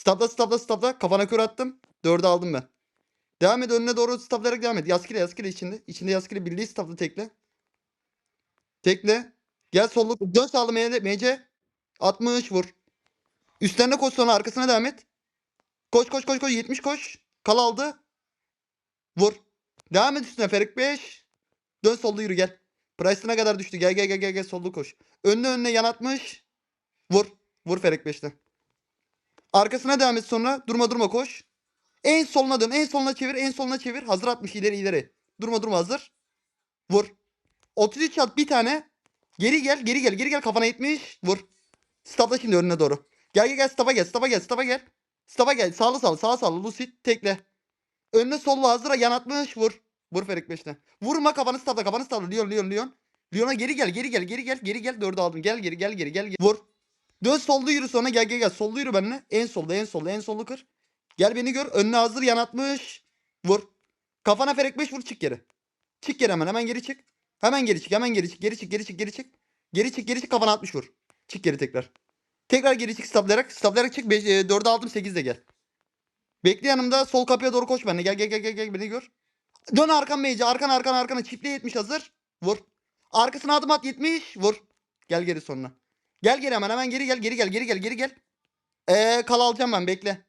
Stapla stapla stapla. Kafana kör attım. Dördü aldım ben. Devam et önüne doğru staplayarak devam et. Yaskile yaskile içinde. İçinde yaskile birliği stapla tekle. Tekle. Gel solluk. Dön sağlı. MC. 60 vur. Üstlerine koş sonra arkasına devam et. Koş koş koş koş. 70 koş. Kal aldı. Vur. Devam et üstüne Ferik 5. Dön sollu yürü gel. Price'ına kadar düştü. Gel gel gel gel gel sollu koş. Önüne önüne yan atmış. Vur. Vur Ferik 5'te. Arkasına devam et sonra. Durma durma koş. En soluna dön. En soluna çevir. En soluna çevir. Hazır atmış ileri ileri. Durma durma hazır. Vur. 33 at bir tane. Geri gel. Geri gel. Geri gel. Kafana 70. Vur. Stopla şimdi önüne doğru. Gel gel gel. Stop'a gel. Stop'a gel. Stop'a gel. Stop'a gel. Sağlı sağlı. Sağa sağlı. Lucid tekle. Önüne sollu hazıra yan atmış. Vur. Vur Ferik 5'te. Vurma kafanı stopla. Kafanı stopla. Leon Leon Leon. Leon'a geri gel. Geri gel. Geri gel. Geri gel. Dördü aldım. Gel geri gel geri gel. Vur. Dön sollu yürü sonra gel gel gel. Sollu yürü benimle. En solda en solda en sollu kır. Gel beni gör. Önüne hazır yan atmış. Vur. Kafana Ferik 5 vur çık geri. Çık geri hemen hemen geri çık. Hemen geri çık hemen geri çık. Geri çık geri çık geri çık. Geri çık geri çık kafana 60 vur. Çık geri tekrar. Tekrar geri çık staplayarak. Staplayarak çık. 5, 4'e aldım 8 de gel. Bekle yanımda sol kapıya doğru koş benimle. Gel gel gel gel gel beni gör. Dön arkan meyce. Arkan arkan arkana. Çiftle 70 hazır. Vur. Arkasına adım at 70. Vur. Gel geri sonuna. Gel geri hemen hemen geri gel. Geri gel geri gel geri gel. Ee, kal alacağım ben bekle.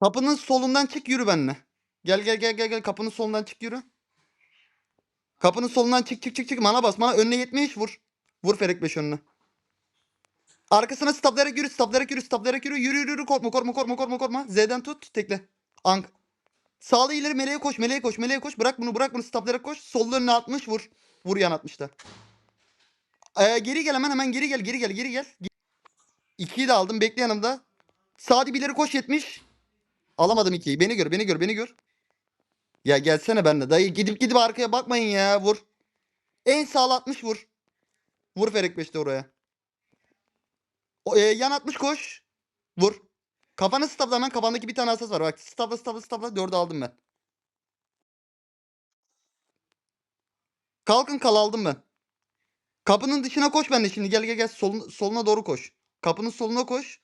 Kapının solundan çık yürü benimle. Gel gel gel gel gel kapının solundan çık yürü. Kapının solundan çık çık çık çık mana bas mana önüne 70 vur. Vur Ferik 5 önüne. Arkasına staplayarak yürü staplayarak yürü staplayarak yürü yürü yürü korkma korkma korkma korkma korkma. Z'den tut tekle. Ank. Sağlı ileri meleğe koş meleğe koş meleğe koş. Bırak bunu bırak bunu staplayarak koş. Sollu önüne 60 vur. Vur yan 60'ta. Ee, geri gel hemen hemen geri gel geri gel geri gel. 2'yi de aldım bekle yanımda. Sadi ileri koş 70. Alamadım 2'yi. Beni gör beni gör beni gör. Ya gelsene benimle dayı gidip gidip arkaya bakmayın ya vur. En sağlı 60 vur. Vur Ferik 5'te oraya. O, e, yan 60 koş. Vur. Kafanı stopla hemen kafandaki bir tane asas var. Bak stopla stopla stopla 4'ü aldım ben. Kalkın kal aldım ben. Kapının dışına koş ben de şimdi. Gel gel gel solun, soluna doğru koş. Kapının soluna koş.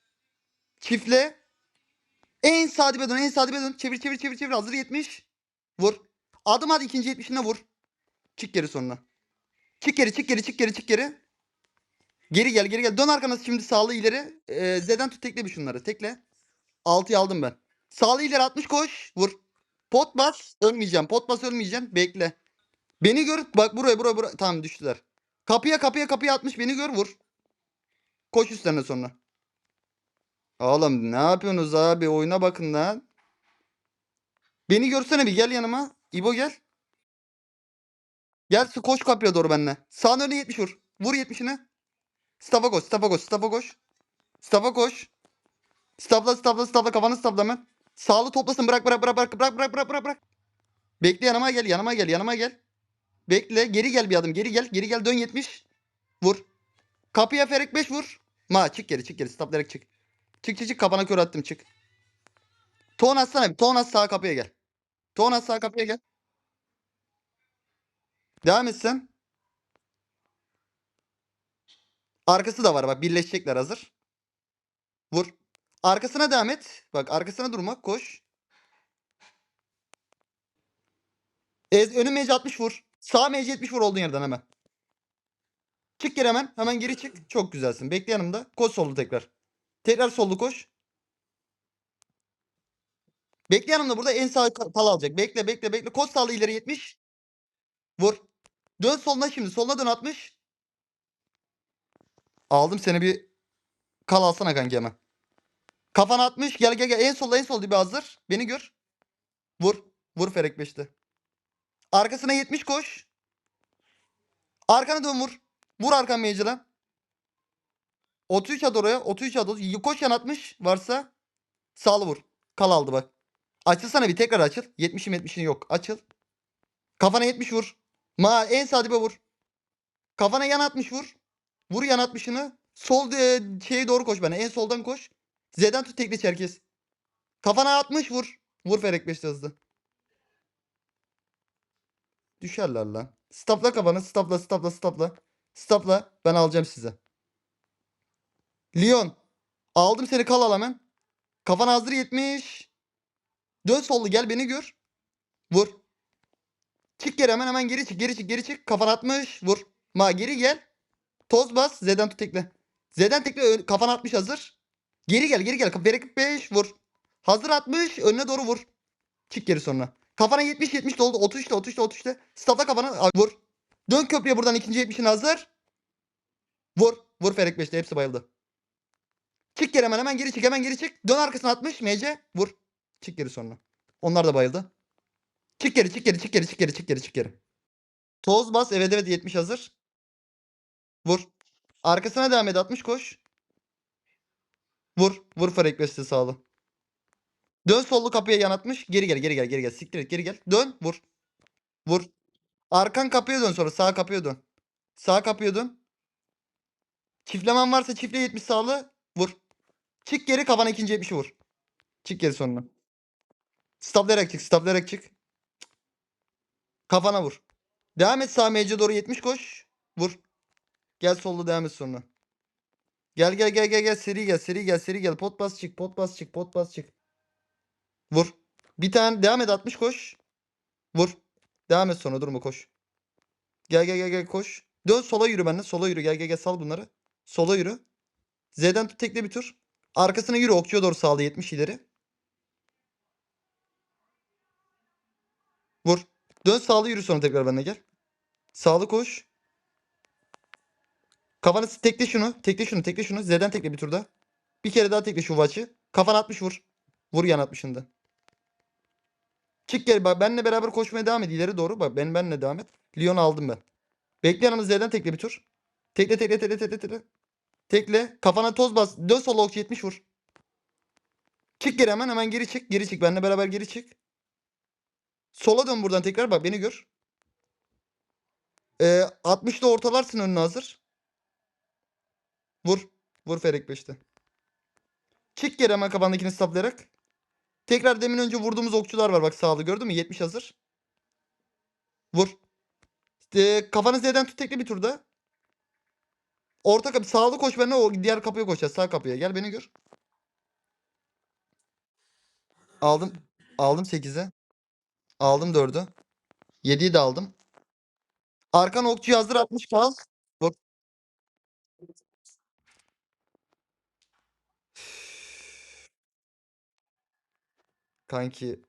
Çiftle. En sağ dibe dön en sağ dibe dön. Çevir çevir çevir çevir. Hazır 70. Vur. Adım at ikinci 70'ine vur. Çık geri sonuna. Çık geri çık geri çık geri çık geri. Geri gel geri gel. Dön arkana şimdi sağlı ileri. Ee, Z'den tut tekle bir şunları. Tekle. 6'yı aldım ben. Sağlı ileri 60 koş. Vur. Pot bas. Ölmeyeceğim. Pot bas ölmeyeceğim. Bekle. Beni gör. Bak buraya buraya buraya. Tamam düştüler. Kapıya kapıya kapıya atmış beni gör vur. Koş üstlerine sonra. Oğlum ne yapıyorsunuz abi oyuna bakın lan. Beni görsene bir gel yanıma. İbo gel. Gel koş kapıya doğru benimle. Sağın önüne 70 vur. Vur 70'ine. Stafa koş, stafa koş, stafa koş. Stafa koş. Stapla, stapla, stapla. Kafanı stapla hemen. Sağlı toplasın. Bırak, bırak, bırak, bırak, bırak, bırak, bırak, bırak. Bekle yanıma gel, yanıma gel, yanıma gel. Bekle, geri gel bir adım, geri gel, geri gel dön 70. Vur. Kapıya Ferik 5 vur. Ma çık geri, çık geri, stafflayarak çık. Çık çık çık kafana kör attım çık. Ton atsana bir, ton at sağ kapıya gel. Ton at sağ kapıya gel. Devam et sen. Arkası da var bak birleşecekler hazır. Vur. Arkasına devam et. Bak arkasına durma koş. Ez, önü mece 60 vur. Sağ mece 70 vur olduğun yerden hemen. Çık geri hemen. Hemen geri çık. Çok güzelsin. Bekle yanımda. Koş sollu tekrar. Tekrar sollu koş. Bekle yanımda burada en sağ pal alacak. Bekle bekle bekle. Koş sağlı ileri 70. Vur. Dön soluna şimdi. Soluna dön 60. Aldım seni bir kal alsana kanki hemen. Kafana 60. Gel gel gel. En solda en sol dibi hazır. Beni gör. Vur. Vur Ferek 5'te. Arkasına 70 koş. Arkana dön vur. Vur arkan meyce lan. 33 at oraya. 33 at. Koş yan 60 varsa. Sağlı vur. Kal aldı bak. Açılsana bir tekrar açıl. 70'im 70'in yok. Açıl. Kafana 70 vur. Ma en sağ dibe vur. Kafana yan 60 vur. Vur yan 60'ını. Sol e, doğru koş bana. En soldan koş. Z'den tut tekli çerkez. Kafana 60 vur. Vur Ferek 5 hızlı. Düşerler lan. Stopla kafanı. Stopla stopla stopla. Stopla. Ben alacağım size. Leon. Aldım seni kal al hemen. Kafan hazır 70. Dön sollu gel beni gör. Vur. Çık geri hemen hemen geri çık geri çık geri çık. Kafan 60 vur. Ma geri gel. Toz bas Z'den tut tekle. Z'den tekle kafan 60 hazır. Geri gel geri gel. Berek 5 vur. Hazır 60 önüne doğru vur. Çık geri sonra. Kafana 70 70 doldu. 30 işte 30 işte 30 işte. Stafla kafana vur. Dön köprüye buradan ikinci 70'in hazır. Vur. Vur Ferek 5'te hepsi bayıldı. Çık geri hemen hemen geri çık hemen geri çık. Dön arkasına 60 MC vur. Çık geri sonra. Onlar da bayıldı. Çık geri çık geri çık geri çık geri çık geri çık geri. Toz bas evet evet 70 hazır. Vur. Arkasına devam et 60 koş. Vur. Vur Ferek 5'te sağlı. Dön sollu kapıya yan atmış. Geri gel geri gel geri gel. Siktir et geri gel. Dön vur. Vur. Arkan kapıya dön sonra sağ kapıya dön. Sağ kapıya dön. Çiftlemen varsa çiftle 70 sağlı. Vur. Çık geri kafana ikinci 70'i vur. Çık geri sonra. Staplayarak çık. Staplayarak çık. Kafana vur. Devam et sağ mece doğru 70 koş. Vur. Gel sollu devam et sonra. Gel gel gel gel gel seri gel seri gel seri gel. Pot bas çık pot bas çık pot bas çık. Vur. Bir tane devam et 60 koş. Vur. Devam et sonra durma koş. Gel gel gel gel koş. Dön sola yürü benimle. Sola yürü. Gel gel gel sal bunları. Sola yürü. Z'den tut tekle bir tur. Arkasına yürü okçuya doğru sağla 70 ileri. Vur. Dön sağlı yürü sonra tekrar benimle gel. Sağlı koş. Kafanı tekle şunu. Tekle şunu. Tekle şunu. Z'den tekle bir turda. Bir kere daha tekle şu vaçı. Kafan 60 vur. Vur yan 60'ında. Çık geri bak benle beraber koşmaya devam et ileri doğru bak ben benle devam et. Lyon'u aldım ben. Bekle yanımız Z'den tekle bir tur. Tekle tekle tekle tekle tekle. Tekle kafana toz bas. Dön sola okçu 70 vur. Çık geri hemen hemen geri çık. Geri çık benle beraber geri çık. Sola dön buradan tekrar bak beni gör. Ee, 60'da ortalarsın önüne hazır. Vur. Vur Ferek 5'te. Çık geri hemen kafandakini saplayarak. Tekrar demin önce vurduğumuz okçular var bak sağlı gördün mü? 70 hazır. Vur. İşte kafanı Z'den tut tekli bir turda. Orta kapı sağlı koş benimle o diğer kapıya koşacağız. Sağ kapıya gel beni gör. Aldım. Aldım 8'e. Aldım 4'ü. 7'yi de aldım. Arkan okçuyu hazır 60 kal. Kanki.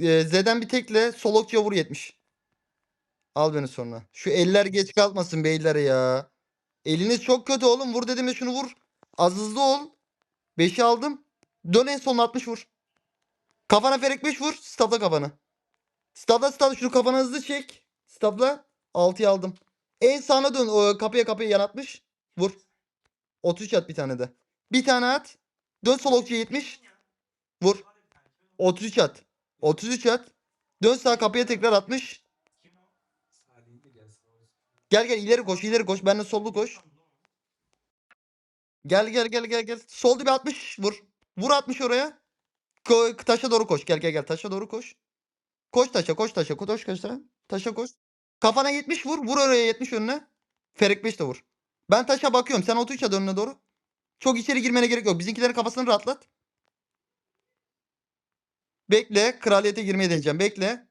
Ee, Z'den bir tekle sol okçuya vur 70. Al beni sonra. Şu eller geç kalkmasın beyler ya. Eliniz çok kötü oğlum. Vur dedim de şunu vur. Az hızlı ol. 5'i aldım. Dön en son 60 vur. Kafana ferek 5 vur. Stapla kafanı. Stapla stapla şunu kafana hızlı çek. Stapla. 6'yı aldım. En sağına dön. O, kapıya kapıya yan atmış. Vur. 33 at bir tane de. Bir tane at. Dön sol okçuya 70. Vur. 33 at. 33 at. Dön sağ kapıya tekrar 60. Gel gel ileri koş ileri koş. Benle sollu koş. Gel gel gel gel gel. Solda bir 60 vur. Vur 60 oraya. Ko taşa doğru koş. Gel gel gel taşa doğru koş. Koş taşa koş taşa. Koş taşa. Taşa koş. Kafana 70 vur. Vur oraya 70 önüne. Ferek 5 de vur. Ben taşa bakıyorum. Sen 33 at önüne doğru. Çok içeri girmene gerek yok. Bizimkilerin kafasını rahatlat. Bekle. Kraliyete girmeye deneyeceğim. Bekle.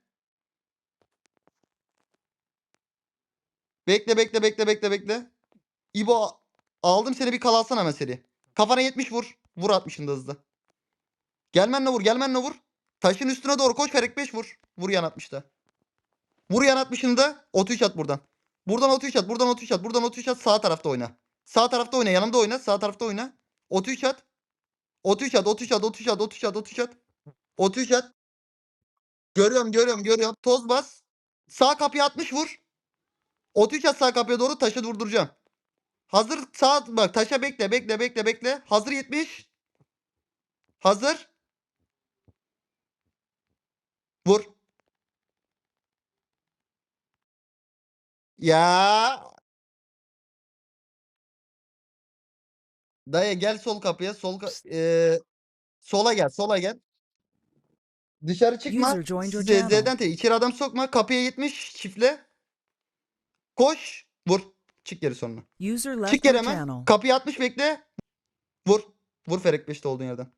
Bekle bekle bekle bekle bekle. İbo aldım seni bir kalalsana hemen seri. Kafana 70 vur. Vur 60'ında hızlı. Gelmenle vur gelmenle vur. Taşın üstüne doğru koş Ferek 5 vur. Vur yan 60'da. Vur yan 60'ında 33 at buradan. Buradan 33 at buradan 33 at buradan 33 at sağ tarafta oyna. Sağ tarafta oyna yanımda oyna sağ tarafta oyna. 33 at. 33 at 33 at 33 at 33 at 33 at. 33 at. Görüyorum görüyorum görüyorum. Toz bas. Sağ kapıya 60 vur. 33 at sağ kapıya doğru taşı vurduracağım. Hazır sağ bak taşa bekle bekle bekle bekle. Hazır 70. Hazır. Vur. Ya. Daya gel sol kapıya. Sol ka- eee, sola gel. Sola gel. Dışarı çıkma. User joined your Z- channel. Z'den te içeri adam sokma. Kapıya 70 çiftle. Koş. Vur. Çık geri sonra. User left Çık geri your hemen. channel. Kapıya 60 bekle. Vur. Vur Ferek 5'te olduğun yerden.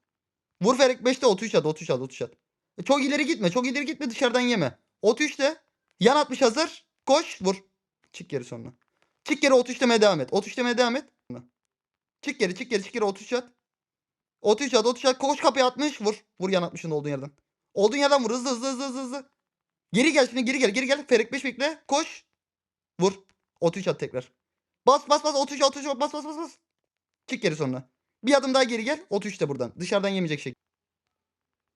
Vur Ferik 5'te 33 at 33 at 33 at. E, Çok ileri gitme çok ileri gitme dışarıdan yeme. 33'te yan 60 hazır. Koş vur. Çık geri sonra. Çık geri 33 demeye devam et. 33 demeye devam et. Çık geri çık geri çık geri 33 at. 33 at 33 at. Koş kapıya 60 vur. Vur yan 60'ın olduğun yerden. Olduğun yerden vur hızlı hızlı hızlı hızlı. Geri gel şimdi geri gel geri gel. Ferik 5 bekle. Koş. Vur. 33 at tekrar. Bas bas bas 33 33 bas bas bas bas. Çık geri sonra. Bir adım daha geri gel. 33 de buradan. Dışarıdan yemeyecek şekilde.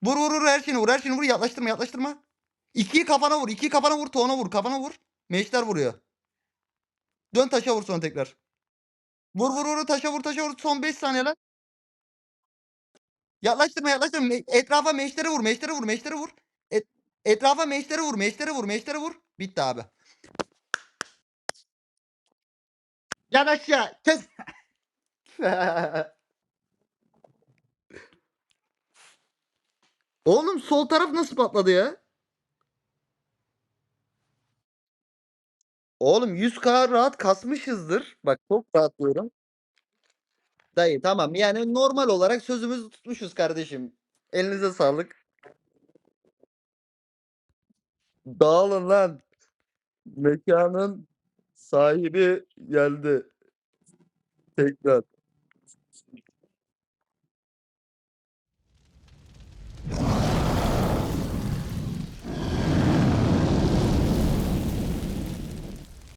Vur vur vur her şeyini vur her şeyini vur yaklaştırma yaklaştırma. İkiyi kafana vur ikiyi kafana vur tuğuna vur kafana vur. Meşler vuruyor. Dön taşa vur sonra tekrar. Vur vur vur taşa vur taşa vur son 5 saniye lan. Yaklaştırma yaklaştırma Me- etrafa meşlere vur meşlere vur meşlere vur. Et- etrafa meşlere vur meşlere vur meşlere vur. Bitti abi. Yan aşağı kes. Oğlum sol taraf nasıl patladı ya? Oğlum 100k rahat kasmışızdır. Bak çok rahat diyorum. Dayı tamam yani normal olarak sözümüzü tutmuşuz kardeşim. Elinize sağlık. Dağılın lan. Mekanın sahibi geldi. Tekrar.